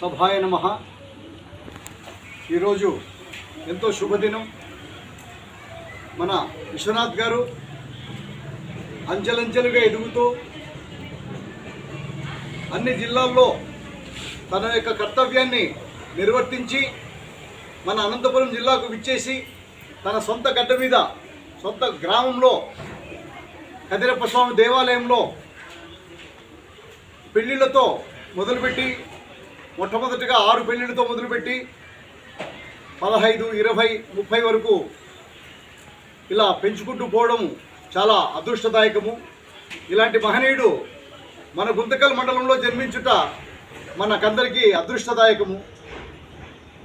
సభాయ నమ. ఈరోజు ఎంతో శుభదినం. మన విశ్వనాథ్ గారు అంచెలంచెలుగా ఎదుగుతూ అన్ని జిల్లాల్లో తన యొక్క కర్తవ్యాన్ని నిర్వర్తించి మన అనంతపురం జిల్లాకు విచ్చేసి తన సొంత గడ్డ మీద సొంత గ్రామంలో కదిరప్ప స్వామి దేవాలయంలో పెళ్ళిళ్ళతో మొదలుపెట్టి మొట్టమొదటిగా ఆరు పెళ్ళిళ్ళతో మొదలుపెట్టి పదహైదు ఇరవై ముప్పై వరకు ఇలా పెంచుకుంటూ పోవడం చాలా అదృష్టదాయకము. ఇలాంటి మహనీయుడు మన గుంతకల్ మండలంలో జన్మించుట మనకందరికీ అదృష్టదాయకము.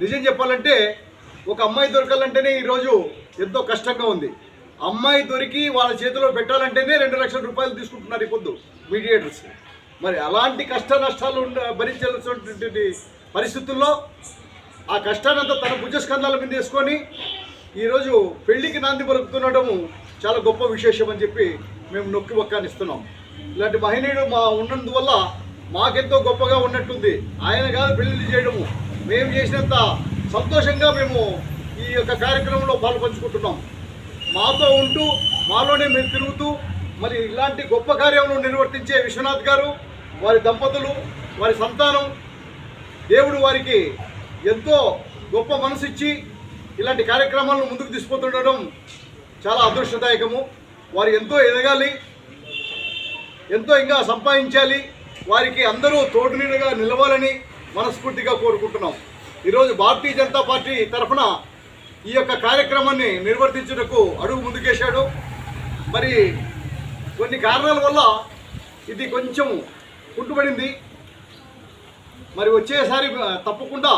నిజం చెప్పాలంటే ఒక అమ్మాయి దొరకాలంటేనే ఈరోజు ఎంతో కష్టంగా ఉంది. అమ్మాయి దొరికి వాళ్ళ చేతిలో పెట్టాలంటేనే రెండు లక్షల రూపాయలు తీసుకుంటున్నారు ఈ పొద్దు మీడియేటర్స్. మరి అలాంటి కష్ట నష్టాలు భరించాల్సినటువంటి పరిస్థితుల్లో ఆ కష్టానంతా తన భుజస్కంధాల మీద వేసుకొని ఈరోజు పెళ్ళికి నాంది పలుకుతుండటము చాలా గొప్ప విశేషం అని చెప్పి మేము నొక్కి ఒక్కానిస్తున్నాం ఇలాంటి మహనీయుడు మా ఉన్నందువల్ల మాకెంతో గొప్పగా ఉన్నట్టుంది. ఆయన కాదు పెళ్ళి చేయడము. మేము చేసినంత సంతోషంగా మేము ఈ యొక్క కార్యక్రమంలో పాలు పంచుకుంటున్నాం మాతో ఉంటూ మాలోనే మేము తిరుగుతూ మరి ఇలాంటి గొప్ప కార్యములను నిర్వర్తించే విశ్వనాథ్ గారు వారి దంపతులు వారి సంతానం దేవుడు వారికి ఎంతో గొప్ప మనసు ఇచ్చి ఇలాంటి కార్యక్రమాలను ముందుకు తీసుకుపోతుండడం చాలా అదృష్టదాయకము. వారు ఎంతో ఎదగాలి ఎంతో ఇంకా సంపాదించాలి వారికి అందరూ తోడునీడగా నిలవాలని మనస్ఫూర్తిగా కోరుకుంటున్నాం. ఈరోజు భారతీయ జనతా పార్టీ తరఫున ఈ యొక్క కార్యక్రమాన్ని నిర్వర్తించుటకు అడుగు ముందుకేశాడు. మరి కొన్ని కారణాల వల్ల ఇది కొంచెం కుంటుపడింది. మరి వచ్చేసారి తప్పకుండా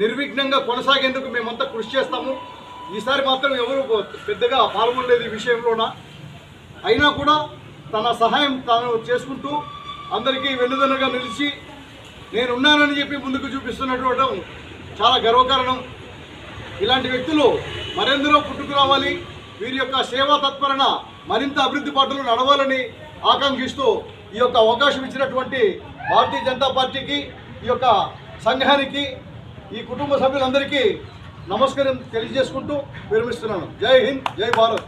నిర్విఘ్నంగా కొనసాగేందుకు మేమంతా కృషి చేస్తాము. ఈసారి మాత్రం ఎవరు పెద్దగా పాల్గొనలేదు ఈ విషయంలోన. అయినా కూడా తన సహాయం తాను చేసుకుంటూ అందరికీ వెన్నుదన్నుగా నిలిచి నేనున్నానని చెప్పి ముందుకు చూపిస్తున్నటువంటి చాలా గర్వకారణం. ఇలాంటి వ్యక్తులు మరెందరో పుట్టుకు రావాలి వీరి యొక్క సేవా తత్పరణ మరింత అభివృద్ధి పాటలు నడవాలని ఆకాంక్షిస్తూ ఈ యొక్క అవకాశం ఇచ్చినటువంటి భారతీయ జనతా పార్టీకి ఈ యొక్క సంఘానికి ఈ కుటుంబ సభ్యులందరికీ నమస్కారం తెలియజేసుకుంటూ విరమిస్తున్నాను. జై హింద్ జై భారత్.